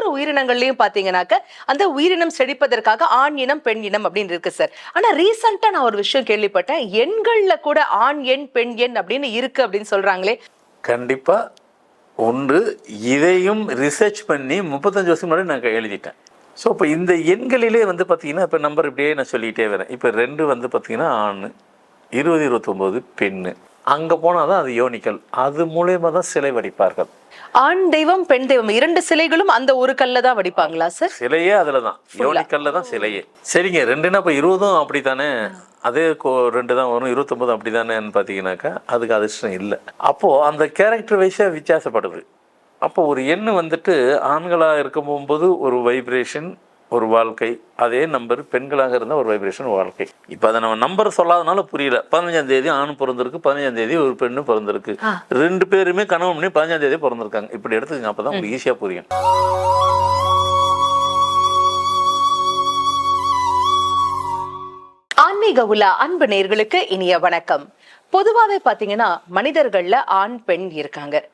ஒவ்வொரு உயிரினங்கள்லயும் பாத்தீங்கன்னாக்க அந்த உயிரினம் செழிப்பதற்காக ஆண் இனம் பெண் இனம் அப்படின்னு இருக்கு சார் ஆனா ரீசெண்டா நான் ஒரு விஷயம் கேள்விப்பட்டேன். எண்கள்ல கூட ஆண் எண் பெண் எண் அப்படின்னு இருக்கு அப்படின்னு சொல்றாங்களே. கண்டிப்பாக ஒன்று இதையும் ரிசர்ச் பண்ணி முப்பத்தஞ்சு வருஷம் முன்னாடி நான் எழுதிட்டேன். ஸோ இப்போ இந்த எண்களிலே வந்து பார்த்தீங்கன்னா இப்போ நம்பர் இப்படியே நான் சொல்லிகிட்டே வரேன். இப்போ ரெண்டு வந்து பார்த்தீங்கன்னா ஆண் இருபது இருபத்தொம்போது பெண்ணு. அங்கே போனால் தான் அது யோனிக்கல் அது மூலயமா தான் சிலை வடிப்பார்கள். ஆண் தெய்வம் பெண் தெய்வம் இரண்டு சிலைகளும் அந்த ஒரு கல்ல தான் வடிப்பாங்களா சார்? சிலையே அதில் தான். யோனிக்கல்ல தான் சிலையே. சரிங்க ரெண்டுன்னா இப்போ இருபதும் அப்படி தானே அதே கோ ரெண்டு தான் வரும் இருபத்தொம்போது அப்படி தானேன்னு பார்த்தீங்கன்னாக்கா அதுக்கு அதிர்ஷ்டம் இல்லை. அப்போது அந்த கேரக்டர் வைஸாக வித்தியாசப்படுது. அப்போ ஒரு எண்ணு வந்துட்டு ஆண்களாக இருக்கும் போகும்போது ஒரு வைப்ரேஷன் ஒரு வாழ்க்கை. அதே நம்பர் பெண்களாக இருந்தால் ஒரு வைப்ரேஷன் வாழ்க்கை. இப்போ அதை நம்ம நம்பர் சொல்லாதனால புரியல. பதினஞ்சாம் தேதி ஆண் பிறந்திருக்கு பதினஞ்சாம் தேதி ஒரு பெண்ணு பிறந்திருக்கு. ரெண்டு பேருமே கணவன் பண்ணி பதினஞ்சாம் தேதி பிறந்திருக்காங்க. இப்படி எடுத்துக்கங்க அப்போ தான் உங்களுக்கு ஈஸியாக புரியும். ஆன்மீக உலா அன்பு நேர்களுக்கு இனிய வணக்கம். பொதுவாவே பாத்தீங்கன்னா மனிதர்கள்ல ஆண் பெண் இருக்காங்க.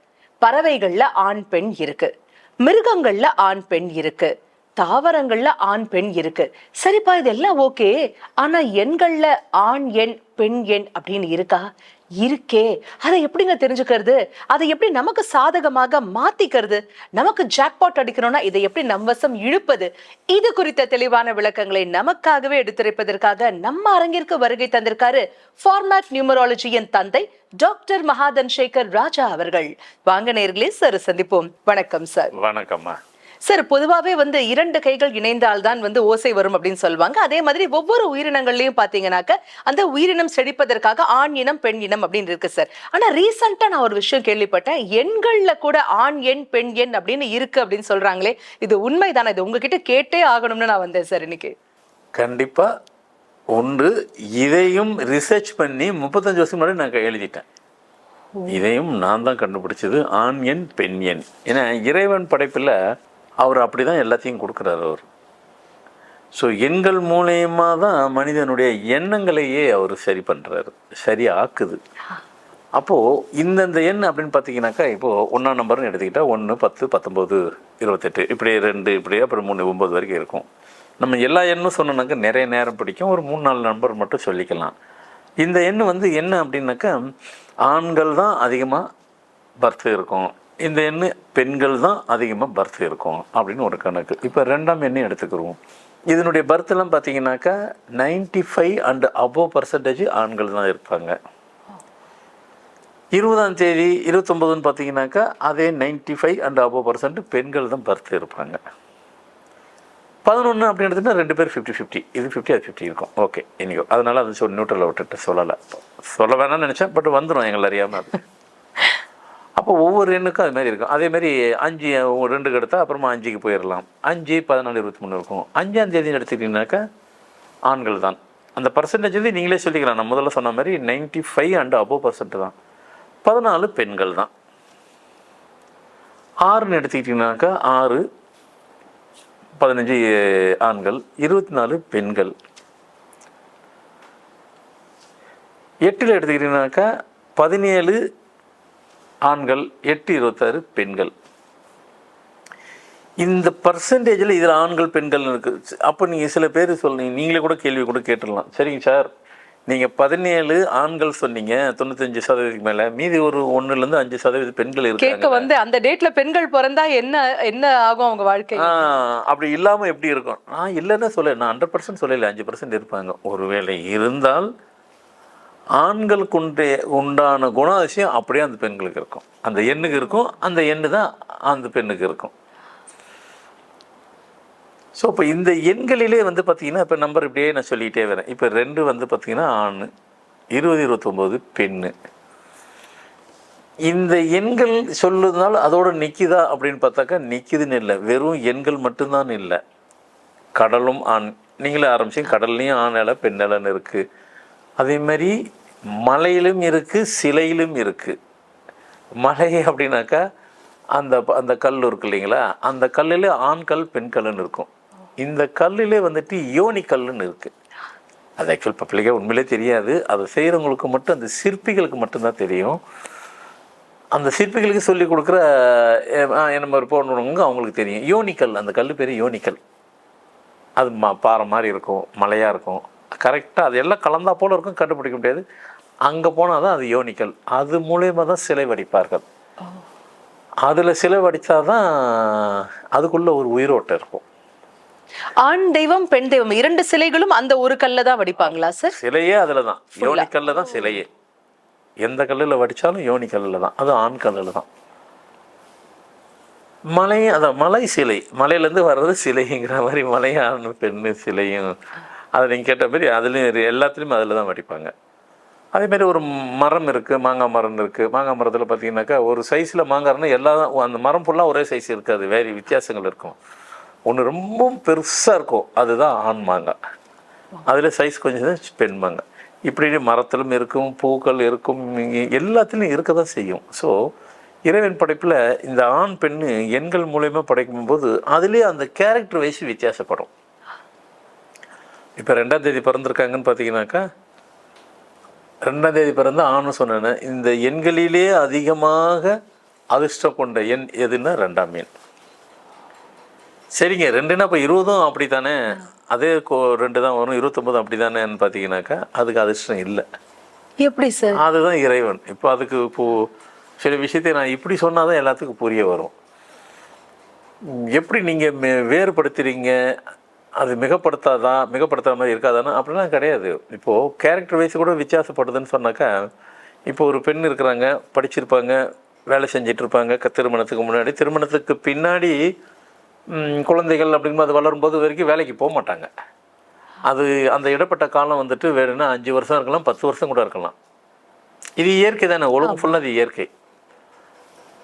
பறவைகள்ல ஆண் பெண் இருக்கு. மிருகங்கள்ல ஆண் பெண் இருக்கு. தாவரங்கள்ல ஆண் பெண் இருக்கு. சரிப்பா இதெல்லாம் ஓகே. ஆனா எண்கள்ல ஆண் எண் பெண் எண் அப்படின்னு இருக்கா? இருக்கே. அதை எப்படிங்க தெரிஞ்சுக்கிறது? அதை எப்படி நமக்கு சாதகமாக மாத்திக்கிறது? நமக்கு ஜாக்பாட் அடிக்கணும்னா இதை எப்படி நம் வசம் இழுப்பது? இது குறித்த தெளிவான விளக்கங்களை நமக்காகவே எடுத்துரைப்பதற்காக நம்ம அரங்கிற்கு வருகை தந்திருக்காரு ஃபார்மேட் நியூமராலஜியின் தந்தை டாக்டர் மகாதன் சேகர் ராஜா அவர்கள். வாங்க நேர்களே சார் சந்திப்போம். வணக்கம் சார் வணக்கம்மா. சார் பொதுவாவே வந்து இரண்டு கைகள் இணைந்தால்தான் வந்து ஓசை வரும் அப்படின்னு சொல்லுவாங்க. அதே மாதிரி ஒவ்வொரு உயிரினங்கள்லயும் பாத்தீங்கன்னாக்க அந்த உயிரினம் செழிப்பதற்காக ஆண் இனம் பெண் இனம் அப்படின்னு இருக்கு சார். ஆனா ரீசெண்டா நான் ஒரு விஷயம் கேள்விப்பட்டேன். எண்கள்ல கூட ஆண் எண் பெண் எண் அப்படின்னு இருக்கு அப்படின்னு சொல்றாங்களே இது உண்மைதானே? இது உங்ககிட்ட கேட்டே ஆகணும்னு நான் வந்தேன் சார் இன்னைக்கு. கண்டிப்பாக ஒன்று இதையும் ரிசர்ச் பண்ணி முப்பத்தஞ்சு வருஷம் முன்னாடி நான் எழுதிட்டேன் இதையும் நான் தான் கண்டுபிடிச்சது. ஆண் எண் பெண் எண். ஏன்னா இறைவன் படைப்பில் அவர் அப்படி தான் எல்லாத்தையும் கொடுக்குறாரு அவர். ஸோ எண்கள் மூலயமா தான் மனிதனுடைய எண்ணங்களையே அவர் சரி பண்ணுறாரு சரி ஆக்குது. அப்போது இந்தந்த எண் அப்படின்னு பார்த்தீங்கன்னாக்கா இப்போது ஒன்றாம் நம்பர்னு எடுத்துக்கிட்டால் ஒன்று பத்து பத்தொம்போது இருபத்தெட்டு. இப்படியே ரெண்டு இப்படியே அப்புறம் மூணு ஒம்பது வரைக்கும் இருக்கும். நம்ம எல்லா எண்ணும் சொன்னோன்னாக்கா நிறைய நேரம் பிடிக்கும். ஒரு மூணு நாலு நம்பர் மட்டும் சொல்லிக்கலாம். இந்த எண் வந்து என்ன அப்படின்னாக்கா ஆண்கள் தான் அதிகமாக பர்த் இருக்கும். இந்த எண்ணு பெண்கள் தான் அதிகமாக பர்த் இருக்கும் அப்படின்னு ஒரு கணக்கு. இப்போ ரெண்டாம் எண்ணை எடுத்துக்கிருவோம். இதனுடைய பர்த்லாம் பார்த்தீங்கன்னாக்கா ninety five and above percentage ஆண்கள் தான் இருப்பாங்க. இருபதாம் தேதி இருபத்தொம்போதுன்னு பார்த்தீங்கன்னாக்கா அதே ninety five and above percent பெண்கள் தான் பர்த் இருப்பாங்க. பதினொன்று அப்படின்னு ரெண்டு பேர் ஃபிஃப்டி ஃபிஃப்டி இது ஃபிஃப்டி அது ஃபிஃப்டி இருக்கும். ஓகே இனியோ அதனால் அது சொல்லி நியூட்ரலில் விட்டுட்டு சொல்லலை. சொல்ல வேணாம்னு நினச்சேன் பட் வந்துடும் எங்களை அறியாமல் அது அப்போ ஒவ்வொரு எண்ணுக்கும் அது மாதிரி இருக்கும். அதே மாதிரி அஞ்சு ரெண்டுக்கு எடுத்தால் அப்புறமா அஞ்சுக்கு போயிடலாம் அஞ்சு பதினாலு இருபத்தி மூணு இருக்கும். அஞ்சாம் தேதி எடுத்துக்கிட்டிங்கனாக்கா ஆண்கள் தான். அந்த பர்சன்டேஜ் வந்து நீங்களே சொல்லிக்கலாம். நான் முதல்ல சொன்ன மாதிரி ninety five and above percent தான். பதினாலு பெண்கள் தான். ஆறுன்னு எடுத்துக்கிட்டிங்கனாக்கா ஆறு பதினஞ்சு ஆண்கள் இருபத்தி நாலு பெண்கள். எட்டில் எடுத்துக்கிட்டிங்கனாக்கா பதினேழு ஆண்கள் எட்டு இருபத்தாறு பெண்கள். இந்த பர்சன்டேஜில் இதில் ஆண்கள் பெண்கள் இருக்குது அப்போ நீங்கள் சில பேர் சொல்லுங்க நீங்களே கூட கேள்வி கூட கேட்டுடலாம். சரிங்க சார். நீங்கள் பதினேழு ஆண்கள் சொன்னீங்க தொண்ணூத்தஞ்சு சதவீதத்துக்கு மேலே. மீதி ஒரு ஒன்றுலேருந்து அஞ்சு சதவீத பெண்கள் கேட்க இருக்காங்க வந்து அந்த டேட்ல பெண்கள் பிறந்தா என்ன என்ன ஆகும் அவங்க வாழ்க்கை? அப்படி இல்லாமல் எப்படி இருக்கும்? நான் இல்லைன்னு சொல்ல நான் ஹண்ட்ரட் பர்சன்ட் சொல்லலை அஞ்சு பர்சன்ட் இருப்பாங்க. ஒருவேளை இருந்தால் ஆண்களுக்கு உண்டான குணாதிசயம் அப்படியே அந்த பெண்களுக்கு இருக்கும். அந்த எண்ணுக்கு இருக்கும் அந்த எண்ணு தான் அந்த பெண்ணுக்கு இருக்கும். ஸோ இப்போ இந்த எண்களிலே வந்து பார்த்தீங்கன்னா இப்போ நம்பர் இப்படியே நான் சொல்லிகிட்டே வரேன். இப்போ ரெண்டு வந்து பார்த்தீங்கன்னா ஆண் இருபது இருபத்தொம்போது பெண்ணு. இந்த எண்கள் சொல்லுறதுனால அதோட நிற்கிதா அப்படின்னு பார்த்தாக்கா நிற்கிதுன்னு இல்லை. வெறும் எண்கள் மட்டும்தான் இல்லை. கடலும் ஆண் நீங்களே ஆரம்பிச்சு கடல்லையும் ஆண் இலை பெண் இலைன்னு இருக்குது அதே மாதிரி மலையிலும் இருக்குது சிலையிலும் இருக்குது மலை அப்படின்னாக்கா அந்த அந்த கல் இருக்கு இல்லைங்களா? அந்த கல்லில் ஆண் கல் பெண் கல்லுன்னு இருக்கும். இந்த கல்லிலே வந்துட்டு யோனி கல்லுன்னு இருக்குது அது ஆக்சுவல் பப்ளிக்காக உண்மையிலே தெரியாது. அதை செய்கிறவங்களுக்கு மட்டும் அந்த சிற்பிகளுக்கு மட்டும்தான் தெரியும். அந்த சிற்பிகளுக்கு சொல்லி கொடுக்குற நம்ம ஒரு அவங்களுக்கு தெரியும். யோனிக்கல் அந்த கல் பேர் யோனிக்கல் அது ம பாறை மாதிரி இருக்கும் மலையாக இருக்கும். கரெக்டாக அது எல்லாம் கலந்தா போல இருக்கும் கண்டுபிடிக்க முடியாது. அங்கே போனால் தான் அது யோனிக்கல் அது மூலயமா தான் சிலை வடிப்பார்கள். அதில் சிலை வடித்தாதான் அதுக்குள்ள ஒரு உயிரோட்டம் இருக்கும். ஆண் தெய்வம் பெண் தெய்வம் இரண்டு சிலைகளும் அந்த ஒரு கல்ல தான் வடிப்பாங்களா சார் சிலையே அதில் தான். யோனிக்கல்ல தான் சிலையே. எந்த கல்லில் வடித்தாலும் யோனி கல்லில் தான். அது ஆண் கல்லில் தான். மலை அதான் மலை சிலை. மலையிலேருந்து வர்றது சிலைங்கிற மாதிரி மலையான பெண்ணு சிலையும். அதை நீங்கள் கேட்ட மாதிரி அதுலேயும் எல்லாத்துலேயும் அதில் தான் வடிப்பாங்க அதேமாரி ஒரு மரம் இருக்குது மாங்காய் மரம் இருக்குது மாங்காய் மரத்தில் பார்த்தீங்கன்னாக்கா ஒரு சைஸில் மாங்காய்னா எல்லா அந்த மரம் ஃபுல்லாக ஒரே சைஸ் இருக்காது. வேறு வித்தியாசங்கள் இருக்கும். ஒன்று ரொம்ப பெருசாக இருக்கும். அதுதான் ஆண் மாங்காய். அதில் சைஸ் கொஞ்சம் தான் பெண் மாங்காய். இப்படி மரத்திலும் இருக்கும் பூக்கள் இருக்கும் எல்லாத்துலேயும் இருக்க தான் செய்யும். ஸோ இறைவன் படைப்பில் இந்த ஆண் பெண்ணு எண்கள் மூலயமா படைக்கும் போது அதுலேயே அந்த கேரக்டர் வைஸ் வித்தியாசப்படும். இப்போ ரெண்டாம் தேதி பிறந்திருக்காங்கன்னு பார்த்தீங்கன்னாக்கா ரெண்டாம் தேதி பிறந்த ஆணுன்னு சொன்னேன் இந்த எண்களிலே அதிகமாக அதிர்ஷ்டம் கொண்ட எண் எதுன்னா ரெண்டாம் எண். சரிங்க ரெண்டுன்னா இப்போ இருபதும் அப்படி தானே அதே கோ ரெண்டு தான் வரும் இருபத்தொம்பதும் அப்படி தானேன்னு பார்த்தீங்கன்னாக்கா அதுக்கு அதிர்ஷ்டம் இல்லை. எப்படி சார்? அதுதான் இறைவன். இப்போ அதுக்கு இப்போ சில விஷயத்தை நான் இப்படி சொன்னால் தான் எல்லாத்துக்கும் புரிய வரும். எப்படி நீங்கள் வேறுபடுத்துறீங்க? அது மிகப்படுத்தாதா மிகப்படுத்தாத மாதிரி இருக்காதானா அப்படிலாம் கிடையாது. இப்போது கேரக்டர் வைஸ் கூட வித்தியாசப்படுதுன்னு சொன்னாக்கா இப்போ ஒரு பெண் இருக்கிறாங்க படிச்சிருப்பாங்க வேலை செஞ்சிட்டு இருப்பாங்க க- திருமணத்துக்கு முன்னாடி. திருமணத்துக்கு பின்னாடி குழந்தைகள் அப்படிங்கும்போது அது வளரும்போது வரைக்கும் வேலைக்கு போக மாட்டாங்க. அது அந்த இடப்பட்ட காலம் வந்துட்டு வேணும்னா அஞ்சு வருஷம் இருக்கலாம் பத்து வருஷம் கூட இருக்கலாம். இது இயற்கை தானே உலகம் ஃபுல்லாக அது இயற்கை.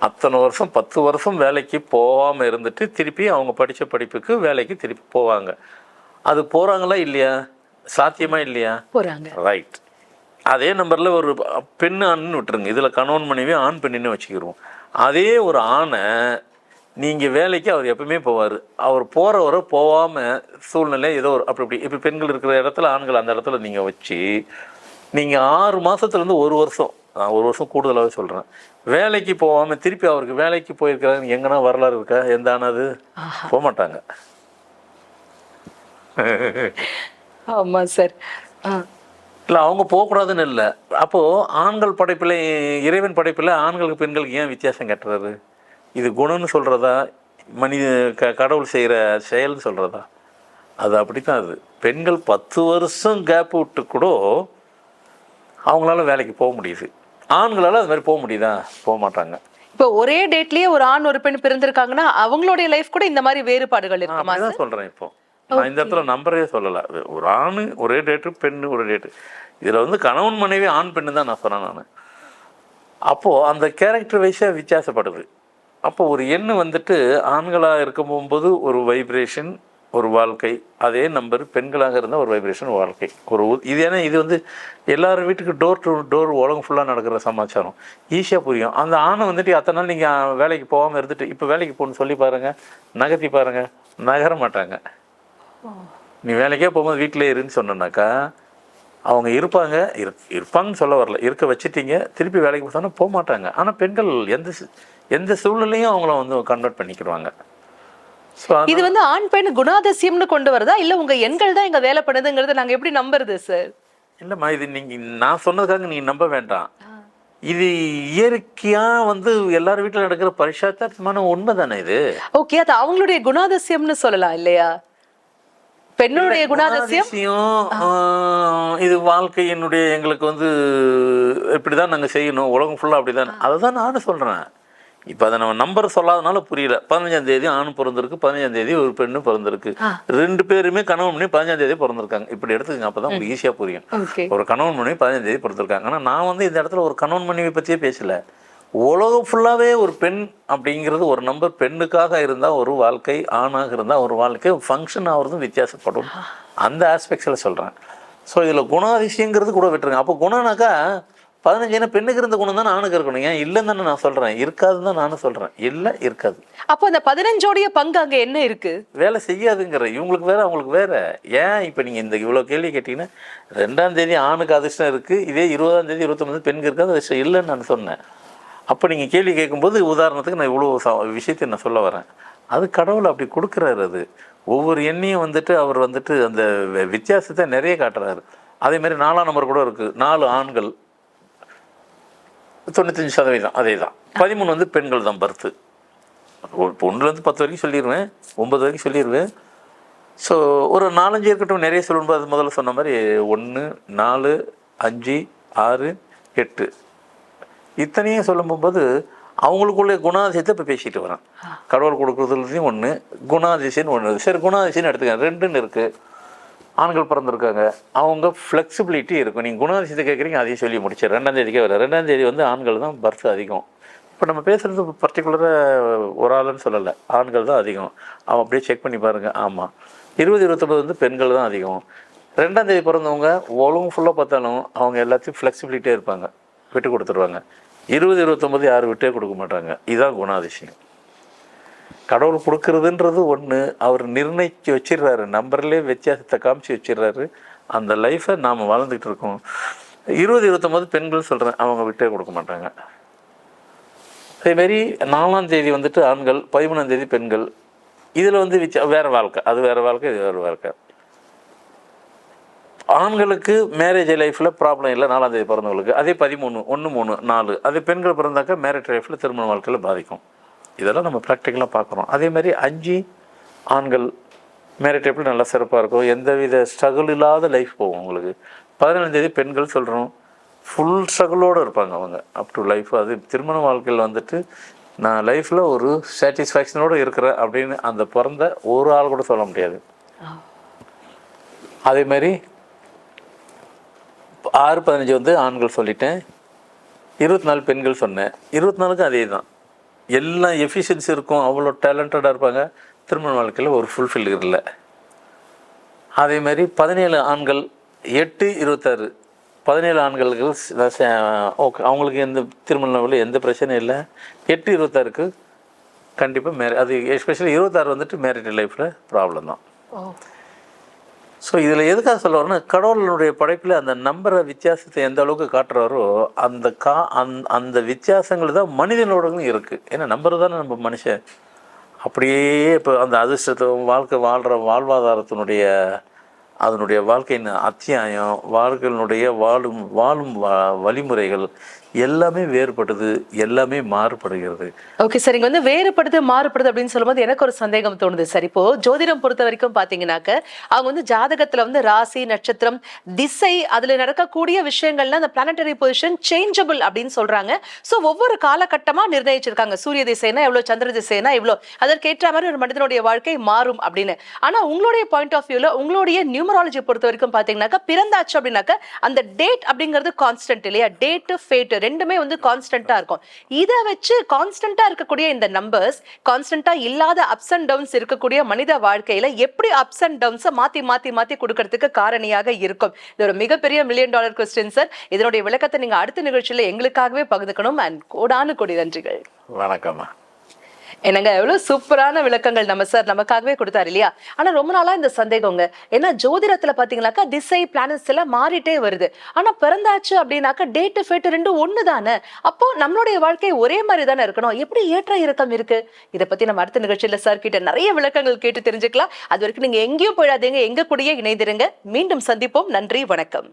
அத்தனை வருஷம் பத்து வருஷம் வேலைக்கு போகாமல் இருந்துட்டு திருப்பி அவங்க படித்த படிப்புக்கு வேலைக்கு திருப்பி போவாங்க. அது போகிறாங்களா இல்லையா? சாத்தியமா இல்லையா? போறாங்க. ரைட் அதே நம்பரில் ஒரு பெண் ஆண்னு விட்டுருங்க. இதில் கணவன் மனைவி ஆண் பெண்ணுன்னு வச்சுக்கிருவோம். அதே ஒரு ஆணை நீங்கள் வேலைக்கு அவர் எப்பவுமே போவார். அவர் போகிறவரை போகாமல் சூழ்நிலை ஏதோ ஒரு அப்படி இப்படி. இப்போ பெண்கள் இருக்கிற இடத்துல ஆண்கள் அந்த இடத்துல நீங்கள் வச்சு நீங்கள் ஆறு மாதத்துலேருந்து ஒரு வருஷம் நான் ஒரு வருஷம் கூடுதலாகவே சொல்கிறேன் வேலைக்கு போகாமல் திருப்பி அவருக்கு வேலைக்கு போயிருக்கிறாங்க எங்கன்னா வரலாறு இருக்கா? எந்த ஆனது போக மாட்டாங்க ஆமா சார். இல்லை அவங்க போகக்கூடாதுன்னு இல்லை. அப்போது ஆண்கள் படைப்பில் இறைவன் படைப்பில் ஆண்களுக்கு பெண்களுக்கு ஏன் வித்தியாசம் கட்டுறாரு? இது குணம்னு சொல்கிறதா மனித க கடவுள் செய்கிற செயல்னு சொல்கிறதா அது அப்படித்தான் அது. பெண்கள் பத்து வருஷம் கேப் விட்டு கூட அவங்களால வேலைக்கு போக முடியுது. ஆண்களால் அது மாதிரி போக முடியுதா? போக மாட்டாங்க. இப்போ ஒரே டேட்லயே ஒரு ஆண் ஒரு பெண் பிறந்திருக்காங்கன்னா அவங்களுடைய லைஃப் கூட இந்த மாதிரி வேறுபாடுகள் இருக்குமா நான் சொல்கிறேன் இப்போ. நான் இந்த இடத்துல நம்பரே சொல்லலை. ஒரு ஆண் ஒரே டேட்டு பெண்ணு ஒரு டேட்டு இதில் வந்து கணவன் மனைவி ஆண் பெண்ணு தான் நான் சொன்னேன் நான். அப்போது அந்த கேரக்டர் வைஸாக வித்தியாசப்படுது. அப்போ ஒரு எண்ணு வந்துட்டு ஆண்களாக இருக்கும்போது ஒரு வைப்ரேஷன் ஒரு வாழ்க்கை அதே நம்பர் பெண்களாக இருந்தால் ஒரு வைப்ரேஷன் வாழ்க்கை. ஒரு இது ஏன்னா இது வந்து எல்லார் வீட்டுக்கு டோர் டு டோர் உலகம் ஃபுல்லாக நடக்கிற சமாச்சாரம். ஈஸியாக புரியும். அந்த ஆணை வந்துட்டு அத்தனை நாள் நீங்கள் வேலைக்கு போகாமல் இருந்துட்டு இப்போ வேலைக்கு போகணும்னு சொல்லி பாருங்கள் நகர்த்தி பாருங்கள் நகர மாட்டாங்க. நீ வேலைக்கே போகும்போது வீட்டிலே இருன்னு சொன்னனாக்கா அவங்க இருப்பாங்க இரு இருப்பாங்கன்னு சொல்ல வரல. இருக்க வச்சுட்டீங்க திருப்பி வேலைக்கு போனா போக மாட்டாங்க ஆனால் பெண்கள் எந்த எந்த சூழ்நிலையும் அவங்கள வந்து கன்வெர்ட் பண்ணிக்கிடுவாங்க. இது வந்து ஆண் பெண் குணாதிசயம்னு கொண்டு வரதா? இல்ல உங்க எண்கள் தான் இங்க வேலை பண்ணுதுங்கிறத நாங்க எப்படி நம்புறது சார்? இல்லைம்மா இது நீங்கள் நான் சொன்னதுக்காக நீங்கள் நம்ப வேண்டாம். இது இயற்கையாக வந்து எல்லார் வீட்டில் நடக்கிற பரிசாத்தார்த்தமான உண்மை தானே இது? ஓகே அது அவங்களுடைய குணாதிசயம்னு சொல்லலாம் இல்லையா? பெண்ணுடைய குணாதிசயம்? இது வாழ்க்கையினுடைய எங்களுக்கு வந்து இப்படி தான் நாங்கள் செய்யணும். உலகம் ஃபுல்லாக அப்படி தான் அதை தான் நானும் சொல்கிறேன் இப்போ அதை நம்ம நம்பர் சொல்லாதனால புரியல. பதினஞ்சாம் தேதி ஆண் பிறந்திருக்கு பதினஞ்சாம் தேதி ஒரு பெண்ணு பிறந்திருக்கு. ரெண்டு பேருமே கணவன் மணி பதினஞ்சாம் தேதி பிறந்திருக்காங்க. இப்படி எடுத்துக்கங்க அப்போ தான் உங்களுக்கு ஈஸியாக புரியும். ஒரு கணவன் மனைவி பதினஞ்சாம் தேதி பிறந்திருக்காங்க. ஆனால் நான் வந்து இந்த இடத்துல ஒரு கணவன் மனைவி பற்றியே பேசல. உலகம் ஃபுல்லாகவே ஒரு பெண் அப்படிங்கிறது ஒரு நம்பர் பெண்ணுக்காக இருந்தால் ஒரு வாழ்க்கை ஆணாக இருந்தால் ஒரு வாழ்க்கை ஃபங்க்ஷன் ஆகிறதும் வித்தியாசப்படும். அந்த ஆஸ்பெக்ட்ஸில் சொல்கிறேன் ஸோ இதில் குணாதிசயங்கிறது கூட விட்டுருங்க. அப்போ குணம்னாக்கா பதினஞ்சு ஏன்னா பெண்ணுக்கு இருந்த குணம் தானே ஆணுக்கு இருக்கணும். ஏன்? இல்லைன்னு தானே நான் சொல்கிறேன் இருக்காதுன்னு தான் நானும் சொல்கிறேன் இல்லை இருக்காது. அப்போ அந்த பதினஞ்சோடைய பங்கு அங்க என்ன இருக்கு? வேலை செய்யாதுங்கிற இவங்களுக்கு வேற அவங்களுக்கு வேற. ஏன் இப்போ நீங்கள் இந்த இவ்வளோ கேள்வி கேட்டிங்கன்னா ரெண்டாம் தேதி ஆணுக்கு அதிர்ஷ்டம் இருக்குது இதே இருபதாம் தேதி இருபத்தொம்பது பெண்ணுக்கு இருக்காது அதிர்ஷ்டம் இல்லைன்னு நான் சொன்னேன். அப்போ நீங்கள் கேள்வி கேட்கும்போது உதாரணத்துக்கு நான் இவ்வளோ விஷயத்தை நான் சொல்ல வரேன். அது கடவுள் அப்படி கொடுக்குறாரு அது. ஒவ்வொரு எண்ணையும் வந்துட்டு அவர் வந்துட்டு அந்த வித்தியாசத்தை நிறைய காட்டுறாரு. அதே மாதிரி நாலாம் நம்பர் கூட இருக்குது நாலு ஆண்கள். தொண்ணூத்தஞ்சு சதவீதம் அதே தான் பதிமூணு வந்து பெண்கள் தான் பர்த்து ஒன்றுலேருந்து பத்து வரைக்கும் சொல்லிடுவேன் ஒன்பது வரைக்கும் சொல்லிடுவேன் ஸோ ஒரு நாலஞ்சு இருக்கட்டும் நிறைய சொல்லும்போது அது முதல்ல சொன்ன மாதிரி ஒன்று நாலு அஞ்சு ஆறு எட்டு. இத்தனையும் சொல்லும்போது அவங்களுக்குள்ள குணாதிசயத்தை இப்போ பேசிட்டு வரேன் கடவுள் கொடுக்குறதுலேயும் ஒன்று குணாதிசயம்னு ஒன்று சரி குணாதிசயம்னு எடுத்துக்கேன் ரெண்டுன்னு இருக்குது ஆண்கள் பிறந்திருக்காங்க. அவங்க ஃப்ளெக்சிபிலிட்டி இருக்கும். நீங்கள் குணாதிசயத்தை கேட்குறீங்க அதையும் சொல்லி முடிச்சு ரெண்டாம் தேதிக்கே வர ரெண்டாம் தேதி வந்து ஆண்கள் தான் பர்த் அதிகம். இப்போ நம்ம பேசுகிறது பர்டிகுலராக ஒரு ஆளுன்னு சொல்லலை. ஆண்கள் தான் அதிகம். அவன் அப்படியே செக் பண்ணி பாருங்கள் ஆமாம் இருபது இருபத்தொம்பது வந்து பெண்கள் தான் அதிகம். ரெண்டாம் தேதி பிறந்தவங்க உலகம் ஃபுல்லாக பார்த்தாலும் அவங்க எல்லாத்தையும் ஃப்ளெக்சிபிலிட்டியாக இருப்பாங்க. விட்டு கொடுத்துருவாங்க. இருபது இருபத்தொம்பது யாரும் விட்டே கொடுக்க மாட்டாங்க. இதுதான் குணாதிசயம். கடவுள் கொடுக்கறதுன்றது ஒன்று அவர் நிர்ணயிச்சு வச்சிடுறாரு நம்பர்லேயே வித்தியாசத்தை காமிச்சு வச்சிடுறாரு. அந்த லைஃப்பை நாம் வாழ்ந்துக்கிட்டு இருக்கோம். இருபது இருபத்தொம்போது பெண்கள் சொல்கிறேன் அவங்க விட்டே கொடுக்க மாட்டாங்க. அதேமாரி நாலாம் தேதி வந்துட்டு ஆண்கள் பதிமூணாம் தேதி பெண்கள். இதில் வந்து விச்ச வேறு வாழ்க்கை அது வேறு வாழ்க்கை இது வேறு வாழ்க்கை. ஆண்களுக்கு மேரேஜ் லைஃப்பில் ப்ராப்ளம் இல்லை நாலாம் தேதி பிறந்தவங்களுக்கு. அதே பதிமூணு ஒன்று மூணு நாலு. அதே பெண்கள் பிறந்தாக்கா மேரேஜ் லைஃப்பில் திருமண வாழ்க்கையில் பாதிக்கும். இதெல்லாம் நம்ம ப்ராக்டிக்கலாக பார்க்குறோம் அதே மாதிரி அஞ்சு ஆண்கள் லைஃப்பில் நல்லா சிறப்பாக இருக்கும். எந்தவித ஸ்ட்ரகிள் இல்லாத லைஃப் போகும் உங்களுக்கு. பதினேழாம் தேதி பெண்கள் சொல்கிறோம் ஃபுல் ஸ்ட்ரகிளோடு இருப்பாங்க அவங்க. அப் டு லைஃப் அது திருமண வாழ்க்கையில் வந்துட்டு நான் லைஃப்பில் ஒரு சாட்டிஸ்ஃபேக்ஷனோடு இருக்கிறேன் அப்படின்னு அந்த பிறந்த ஒரு ஆள் கூட சொல்ல முடியாது. அதே மாதிரி ஆறு பதினஞ்சு வந்து ஆண்கள் சொல்லிட்டேன். இருபத்தி நாலு பெண்கள் சொன்னேன். இருபத்தி நாலுக்கும் அதே தான் எல்லாம் எஃபிஷியன்சி இருக்கும். அவ்வளோ டேலண்டடாக இருப்பாங்க. திருமண வாழ்க்கையில் ஒரு ஃபுல்ஃபில் இல்லை. அதே மாதிரி பதினேழு ஆண்கள் எட்டு இருபத்தாறு. பதினேழு ஆண்களுக்கு ஓகே அவங்களுக்கு எந்த திருமண வாழ்க்கையில் எந்த பிரச்சனையும் இல்லை. எட்டு இருபத்தாறுக்கு கண்டிப்பாக மேரே அது எஸ்பெஷலி இருபத்தாறு வந்துட்டு மேரிட் லைஃப்பில் ப்ராப்ளம் தான். ஸோ இதில் எதுக்காக சொல்ல வரேன்னா கடவுளுடைய படைப்பில் அந்த நம்புற வித்தியாசத்தை எந்த அளவுக்கு காட்டுறாரோ அந்த கா அந் அந்த வித்தியாசங்கள் தான் மனிதனோடங்களும் இருக்குது ஏன்னா நம்புறது தானே நம்ம மனுஷன். அப்படியே இப்போ அந்த அதிர்ஷ்டத்தை வாழ்க்கை வாழ்கிற வாழ்வாதாரத்தினுடைய அதனுடைய வாழ்க்கையின் அத்தியாயம் வாழ்க்கையினுடைய வாழும் வாழும் வழிமுறைகள் எல்லாமே வேறுபடுது எல்லாமே மாறுபடுகிறது. ஓகே சார் இங்க வந்து வேறுபடுது மாறுபடுது அப்படின்னு சொல்லும்போது எனக்கு ஒரு சந்தேகம் தோணுது சார் இப்போ ஜோதிடம் பொறுத்த வரைக்கும் பாத்தீங்கன்னாக்க அவங்க வந்து ஜாதகத்துல வந்து ராசி நட்சத்திரம் திசை அதுல நடக்கக்கூடிய விஷயங்கள்ல அந்த பிளானட்டரி பொசிஷன் சேஞ்சபிள் அப்படின்னு சொல்றாங்க. ஸோ ஒவ்வொரு காலகட்டமா நிர்ணயிச்சிருக்காங்க. சூரிய திசைனா எவ்வளவு சந்திர திசைனா இவ்வளவு அதற்கேற்ற மாதிரி ஒரு மனிதனுடைய வாழ்க்கை மாறும் அப்படின்னு. ஆனா உங்களுடைய பாயிண்ட் ஆஃப் வியூல உங்களுடைய நியூமராலஜி பொறுத்த வரைக்கும் பாத்தீங்கன்னாக்கா பிறந்தாச்சு அப்படின்னாக்க அந்த டேட் அப்படிங்கிறது கான்ஸ்டன்ட் இல்லையா? டேட் ஃபேட்டு ரெண்டுமே வந்து கான்ஸ்டன்டா இருக்கும். இதை வச்சு கான்ஸ்டன்டா இருக்கக்கூடிய இந்த நம்பர்ஸ் கான்ஸ்டன்டா இல்லாத அப்ஸ் அண்ட் டவுன்ஸ் இருக்கக்கூடிய மனித வாழ்க்கையில எப்படி அப்ஸ் அண்ட் டவுன்ஸை மாத்தி மாத்தி மாத்தி கொடுக்கறதுக்கு காரணியாக இருக்கும்? இது ஒரு மிகப்பெரிய மில்லியன் டாலர் கொஸ்டின் சார் இதனுடைய விளக்கத்தை நீங்க அடுத்த நிகழ்ச்சியில எங்களுக்காகவே பகிர்ந்துக்கணும். அண்ட் கோடானு கொடி நன்றிகள். வணக்கம்மா. என்னங்க எவ்வளவு சூப்பரான விளக்கங்கள் நம்ம சார் நமக்காகவே கொடுத்தாரு இல்லையா? ஆனா ரொம்ப நாளா இந்த சந்தேகங்க. ஏன்னா ஜோதிடத்துல பாத்தீங்கன்னாக்கா திசை பிளானட்ஸ் எல்லாம் மாறிட்டே வருது. ஆனா பிறந்தாச்சு அப்படின்னாக்கா டேட் ஃபேட் ரெண்டும் ஒண்ணு தானே அப்போ நம்மளுடைய வாழ்க்கை ஒரே மாதிரி தானே இருக்கணும். எப்படி ஏற்ற இறக்கம் இருக்கு? இதை பத்தி நம்ம அடுத்த நிகழ்ச்சியில சார் கிட்ட நிறைய விளக்கங்கள் கேட்டு தெரிஞ்சுக்கலாம். அது வரைக்கும் நீங்க எங்கேயும் போயிடாதீங்க. எங்க கூடயே இணைந்திருங்க. மீண்டும் சந்திப்போம். நன்றி வணக்கம்.